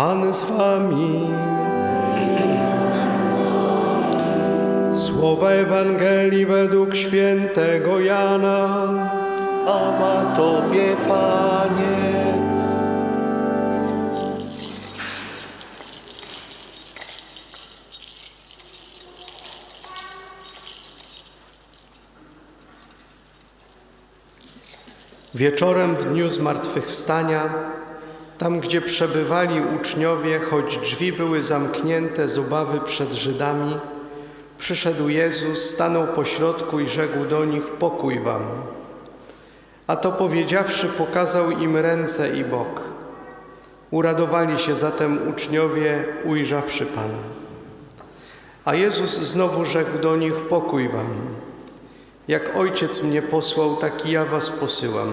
Pan z wami. Słowa Ewangelii według świętego Jana. Chwała Tobie, Panie. Wieczorem w dniu zmartwychwstania, tam gdzie przebywali uczniowie, choć drzwi były zamknięte z obawy przed Żydami, przyszedł Jezus, stanął pośrodku i rzekł do nich: Pokój wam. A to powiedziawszy, pokazał im ręce i bok. Uradowali się zatem uczniowie, ujrzawszy Pana. A Jezus znowu rzekł do nich: Pokój wam. Jak ojciec mnie posłał, tak i ja was posyłam.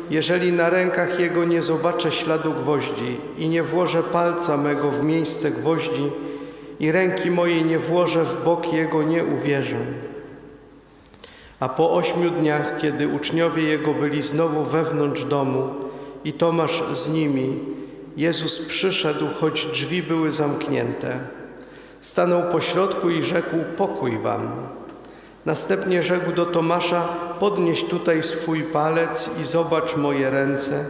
Jeżeli na rękach jego nie zobaczę śladu gwoździ i nie włożę palca mego w miejsce gwoździ i ręki mojej nie włożę w bok jego, nie uwierzę. A po ośmiu dniach, kiedy uczniowie jego byli znowu wewnątrz domu i Tomasz z nimi, Jezus przyszedł, choć drzwi były zamknięte. Stanął pośrodku i rzekł: Pokój wam. Następnie rzekł do Tomasza: Podnieś tutaj swój palec i zobacz moje ręce.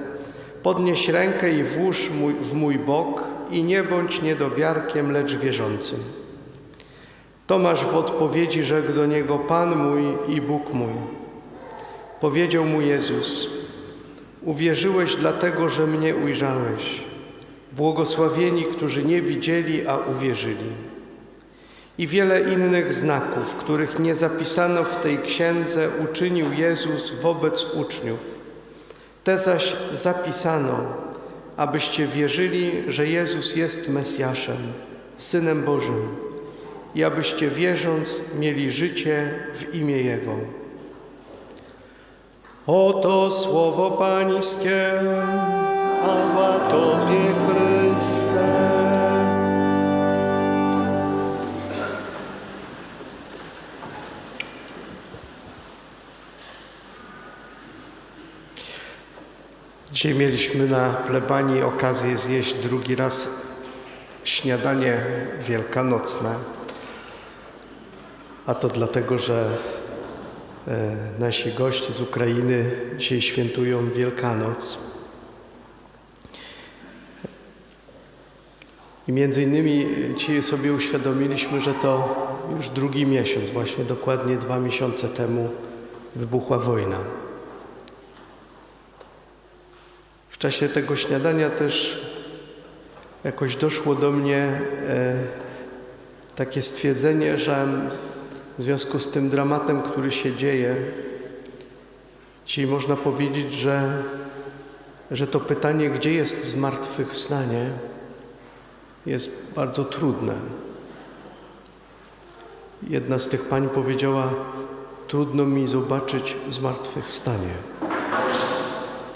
Podnieś rękę i włóż mój, w mój bok i nie bądź niedowiarkiem, lecz wierzącym. Tomasz w odpowiedzi rzekł do niego: Pan mój i Bóg mój. Powiedział mu Jezus: Uwierzyłeś dlatego, że mnie ujrzałeś. Błogosławieni, którzy nie widzieli, a uwierzyli i wiele innych znaków, których nie zapisano w tej księdze, uczynił Jezus wobec uczniów. Te zaś zapisano, abyście wierzyli, że Jezus jest Mesjaszem, Synem Bożym i abyście wierząc mieli życie w imię Jego. Oto słowo Pańskie. Chwała Tobie, Chryste. Dzisiaj mieliśmy na plebanii okazję zjeść drugi raz śniadanie wielkanocne. A to dlatego, że e, nasi goście z Ukrainy dzisiaj świętują Wielkanoc. I między innymi dzisiaj sobie uświadomiliśmy, że to już drugi miesiąc, właśnie dokładnie dwa miesiące temu wybuchła wojna. W czasie tego śniadania też jakoś doszło do mnie e, takie stwierdzenie, że w związku z tym dramatem, który się dzieje, dzisiaj można powiedzieć, że, że to pytanie, gdzie jest zmartwychwstanie, jest bardzo trudne. Jedna z tych pań powiedziała: Trudno mi zobaczyć zmartwychwstanie.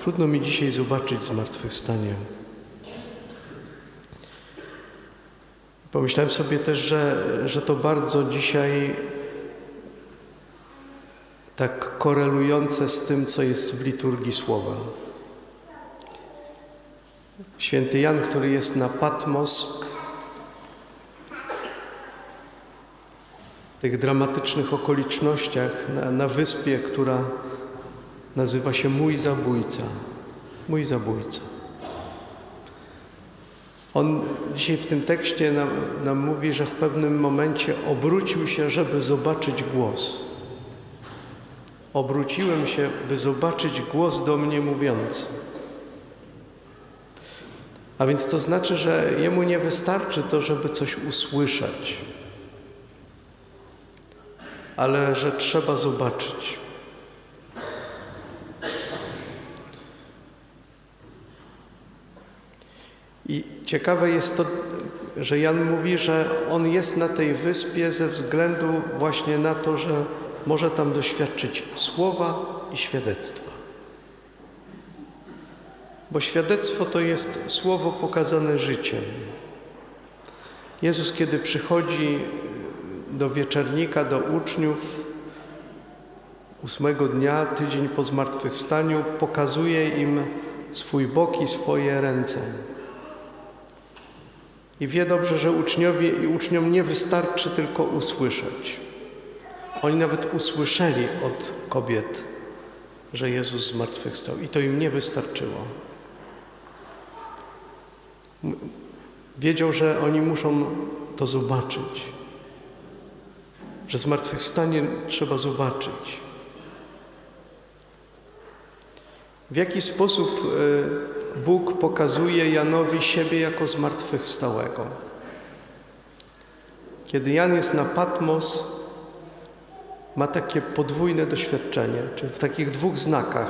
Trudno mi dzisiaj zobaczyć zmartwychwstanie. Pomyślałem sobie też, że, że to bardzo dzisiaj tak korelujące z tym, co jest w liturgii słowa. Święty Jan, który jest na Patmos, w tych dramatycznych okolicznościach, na, na wyspie, która nazywa się Mój Zabójca. Mój Zabójca. On dzisiaj w tym tekście nam, nam mówi, że w pewnym momencie obrócił się, żeby zobaczyć głos. Obróciłem się, by zobaczyć głos do mnie mówiący. A więc to znaczy, że jemu nie wystarczy to, żeby coś usłyszeć, ale że trzeba zobaczyć. I ciekawe jest to, że Jan mówi, że on jest na tej wyspie ze względu właśnie na to, że może tam doświadczyć słowa i świadectwa. Bo świadectwo to jest słowo pokazane życiem. Jezus, kiedy przychodzi do wieczernika, do uczniów, ósmego dnia, tydzień po zmartwychwstaniu, pokazuje im swój bok i swoje ręce. I wie dobrze, że uczniowie i uczniom nie wystarczy tylko usłyszeć. Oni nawet usłyszeli od kobiet, że Jezus zmartwychwstał i to im nie wystarczyło. Wiedział, że oni muszą to zobaczyć, że zmartwychwstanie trzeba zobaczyć. W jaki sposób e, Bóg pokazuje Janowi siebie jako zmartwychwstałego? Kiedy Jan jest na Patmos, ma takie podwójne doświadczenie, czy w takich dwóch znakach,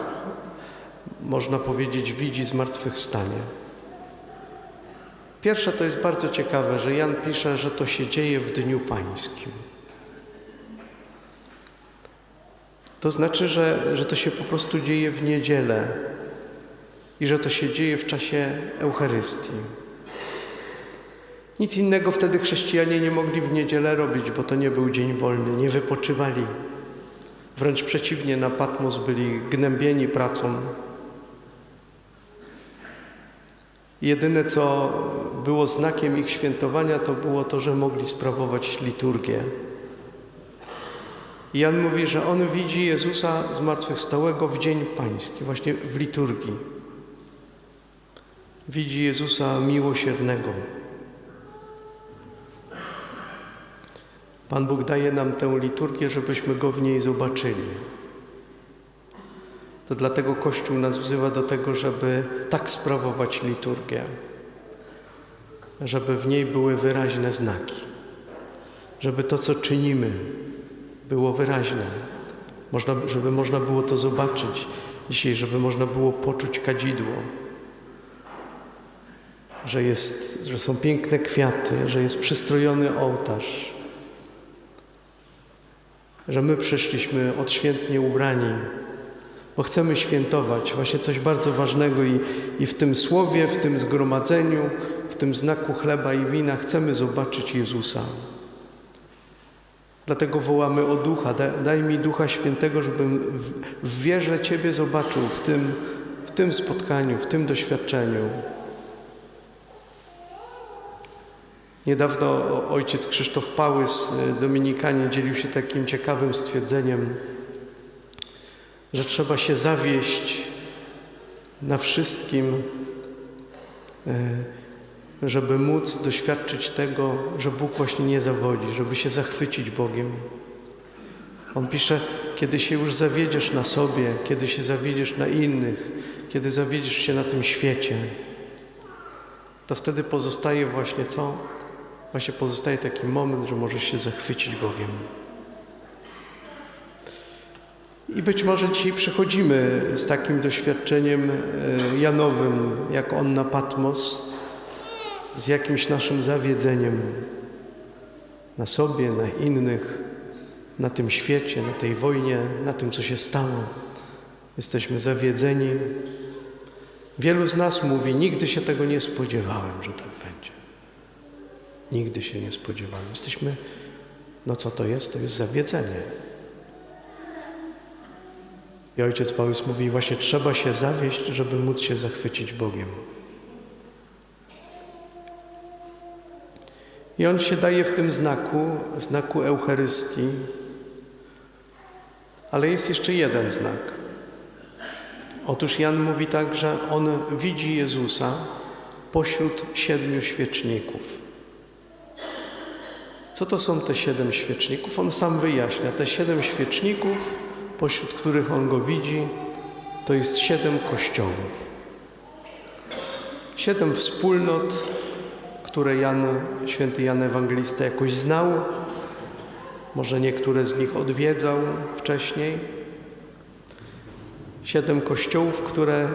można powiedzieć, widzi zmartwychwstanie. Pierwsze to jest bardzo ciekawe, że Jan pisze, że to się dzieje w Dniu Pańskim. To znaczy, że, że to się po prostu dzieje w niedzielę i że to się dzieje w czasie Eucharystii. Nic innego wtedy chrześcijanie nie mogli w niedzielę robić, bo to nie był dzień wolny, nie wypoczywali. Wręcz przeciwnie, na Patmos byli gnębieni pracą. Jedyne, co było znakiem ich świętowania, to było to, że mogli sprawować liturgię. Jan mówi, że on widzi Jezusa zmartwychwstałego w Dzień Pański, właśnie w liturgii. Widzi Jezusa miłosiernego. Pan Bóg daje nam tę liturgię, żebyśmy Go w niej zobaczyli. To dlatego Kościół nas wzywa do tego, żeby tak sprawować liturgię, żeby w niej były wyraźne znaki, żeby to, co czynimy, było wyraźne, można, żeby można było to zobaczyć dzisiaj, żeby można było poczuć kadzidło, że, jest, że są piękne kwiaty, że jest przystrojony ołtarz, że my przyszliśmy odświętnie ubrani, bo chcemy świętować właśnie coś bardzo ważnego i, i w tym słowie, w tym zgromadzeniu, w tym znaku chleba i wina chcemy zobaczyć Jezusa. Dlatego wołamy o Ducha. Daj, daj mi Ducha Świętego, żebym w, w wierze Ciebie zobaczył w tym, w tym spotkaniu, w tym doświadczeniu. Niedawno ojciec Krzysztof Pałys, y, dominikanin, dzielił się takim ciekawym stwierdzeniem, że trzeba się zawieść na wszystkim, y, żeby móc doświadczyć tego, że Bóg właśnie nie zawodzi, żeby się zachwycić Bogiem. On pisze, kiedy się już zawiedziesz na sobie, kiedy się zawiedziesz na innych, kiedy zawiedziesz się na tym świecie, to wtedy pozostaje właśnie co? Właśnie pozostaje taki moment, że możesz się zachwycić Bogiem. I być może dzisiaj przychodzimy z takim doświadczeniem e, Janowym, jak on na Patmos, z jakimś naszym zawiedzeniem na sobie, na innych, na tym świecie, na tej wojnie, na tym, co się stało. Jesteśmy zawiedzeni. Wielu z nas mówi: Nigdy się tego nie spodziewałem, że tak będzie. Nigdy się nie spodziewałem. Jesteśmy, no co to jest? To jest zawiedzenie. I ojciec Paulus mówi: Właśnie trzeba się zawieść, żeby móc się zachwycić Bogiem. I on się daje w tym znaku, znaku Eucharystii. Ale jest jeszcze jeden znak. Otóż Jan mówi tak, że on widzi Jezusa pośród siedmiu świeczników. Co to są te siedem świeczników? On sam wyjaśnia. Te siedem świeczników, pośród których on go widzi, to jest siedem kościołów. Siedem wspólnot, które Jan, święty Jan Ewangelista jakoś znał, może niektóre z nich odwiedzał wcześniej. Siedem kościołów, które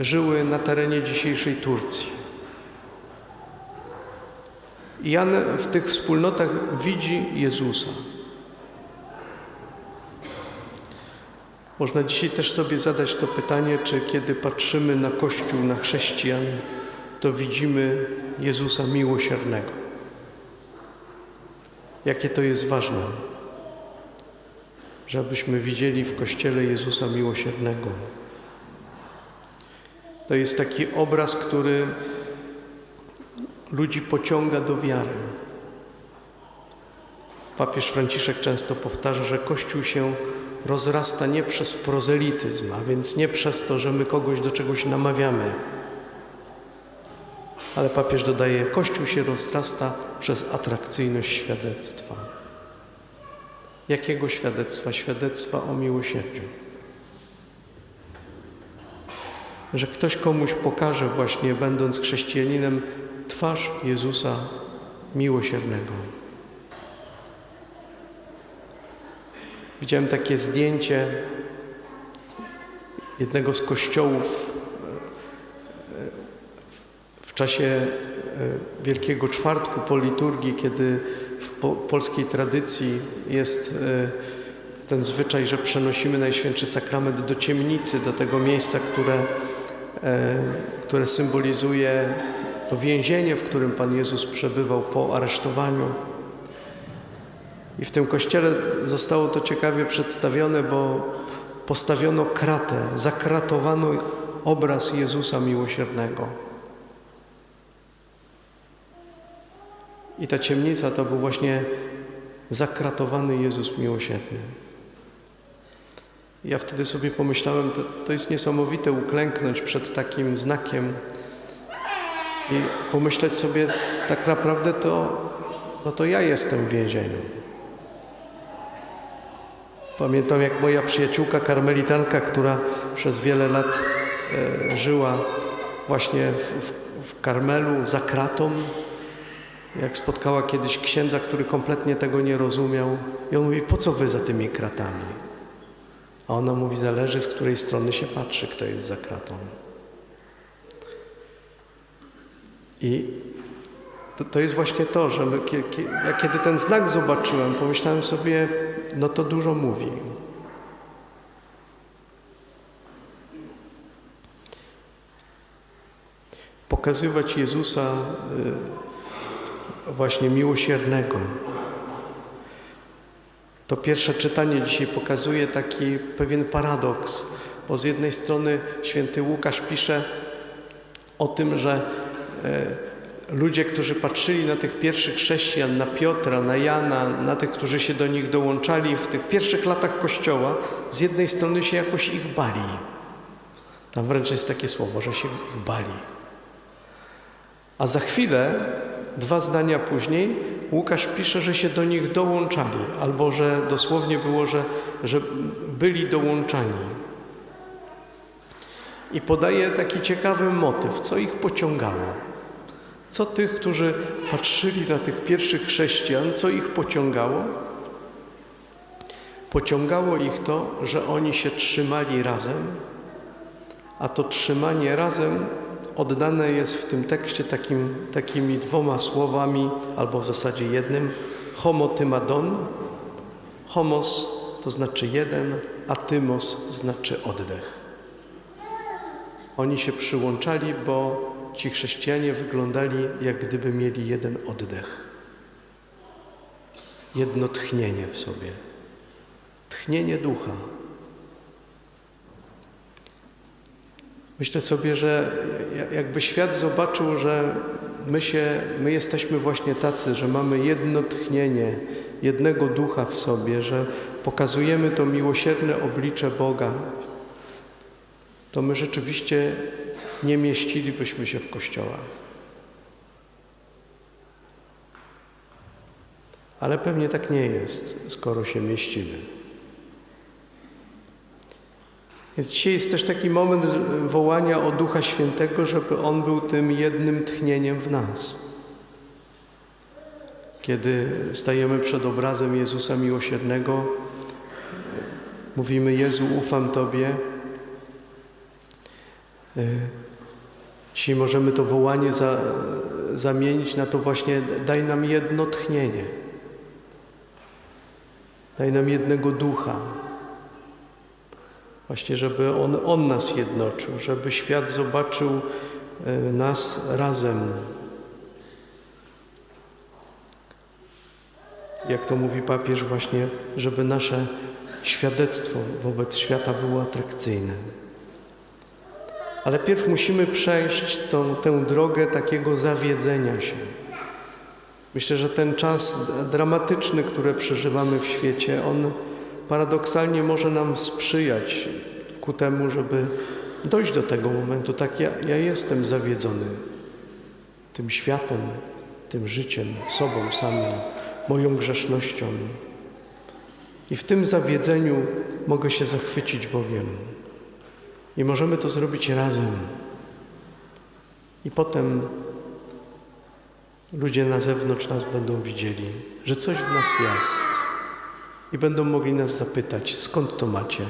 żyły na terenie dzisiejszej Turcji. Jan w tych wspólnotach widzi Jezusa. Można dzisiaj też sobie zadać to pytanie, czy kiedy patrzymy na Kościół, na chrześcijan, to widzimy Jezusa miłosiernego. Jakie to jest ważne, żebyśmy widzieli w Kościele Jezusa miłosiernego. To jest taki obraz, który ludzi pociąga do wiary. Papież Franciszek często powtarza, że Kościół się rozrasta nie przez prozelityzm, a więc nie przez to, że my kogoś do czegoś namawiamy. Ale papież dodaje, Kościół się rozrasta przez atrakcyjność świadectwa. Jakiego świadectwa? Świadectwa o miłosierdziu. Że ktoś komuś pokaże właśnie, będąc chrześcijaninem, twarz Jezusa miłosiernego. Widziałem takie zdjęcie jednego z kościołów e, w czasie e, Wielkiego Czwartku po liturgii, kiedy w po polskiej tradycji jest e, ten zwyczaj, że przenosimy Najświętszy Sakrament do ciemnicy, do tego miejsca, które, które symbolizuje to więzienie, w którym Pan Jezus przebywał po aresztowaniu. I w tym kościele zostało to ciekawie przedstawione, bo postawiono kratę, zakratowano obraz Jezusa miłosiernego. I ta ciemnica to był właśnie zakratowany Jezus miłosierny. Ja wtedy sobie pomyślałem, to, to jest niesamowite uklęknąć przed takim znakiem i pomyśleć sobie, tak naprawdę to, no to ja jestem w więzieniu. Pamiętam, jak moja przyjaciółka karmelitanka, która przez wiele lat e, żyła właśnie w, w, w Karmelu za kratą, jak spotkała kiedyś księdza, który kompletnie tego nie rozumiał, i on mówi: Po co wy za tymi kratami? A ona mówi: Zależy, z której strony się patrzy, kto jest za kratą. I to, to jest właśnie to, że my, kiedy ten znak zobaczyłem, pomyślałem sobie, no to dużo mówi. Pokazywać Jezusa y, właśnie miłosiernego. To pierwsze czytanie dzisiaj pokazuje taki pewien paradoks, bo z jednej strony święty Łukasz pisze o tym, że ludzie, którzy patrzyli na tych pierwszych chrześcijan, na Piotra, na Jana, na tych, którzy się do nich dołączali w tych pierwszych latach Kościoła, z jednej strony się jakoś ich bali. Tam wręcz jest takie słowo, że się ich bali. A za chwilę, dwa zdania później, Łukasz pisze, że się do nich dołączali, albo że dosłownie było, że, że byli dołączani. I podaje taki ciekawy motyw, co ich pociągało. Co tych, którzy patrzyli na tych pierwszych chrześcijan, co ich pociągało? Pociągało ich to, że oni się trzymali razem, a to trzymanie razem oddane jest w tym tekście takim, takimi dwoma słowami, albo w zasadzie jednym, homotymadon. Homos to znaczy jeden, a tymos znaczy oddech. Oni się przyłączali, bo ci chrześcijanie wyglądali, jak gdyby mieli jeden oddech. Jedno tchnienie w sobie. Tchnienie ducha. Myślę sobie, że jakby świat zobaczył, że my, się, my jesteśmy właśnie tacy, że mamy jedno tchnienie, jednego ducha w sobie, że pokazujemy to miłosierne oblicze Boga, to my rzeczywiście nie mieścilibyśmy się w kościołach. Ale pewnie tak nie jest, skoro się mieścimy. Więc dzisiaj jest też taki moment wołania o Ducha Świętego, żeby On był tym jednym tchnieniem w nas. Kiedy stajemy przed obrazem Jezusa Miłosiernego, mówimy: Jezu, ufam Tobie. Dzisiaj możemy to wołanie za, zamienić na to właśnie daj nam jedno tchnienie. Daj nam jednego ducha. Właśnie, żeby on, on nas jednoczył, żeby świat zobaczył e, nas razem. Jak to mówi papież, właśnie, żeby nasze świadectwo wobec świata było atrakcyjne. Ale pierw musimy przejść tą, tę drogę takiego zawiedzenia się. Myślę, że ten czas dramatyczny, który przeżywamy w świecie, on paradoksalnie może nam sprzyjać ku temu, żeby dojść do tego momentu. Tak, ja, ja jestem zawiedzony tym światem, tym życiem, sobą samym, moją grzesznością. I w tym zawiedzeniu mogę się zachwycić Bogiem. I możemy to zrobić razem. I potem ludzie na zewnątrz nas będą widzieli, że coś w nas jest. I będą mogli nas zapytać, skąd to macie?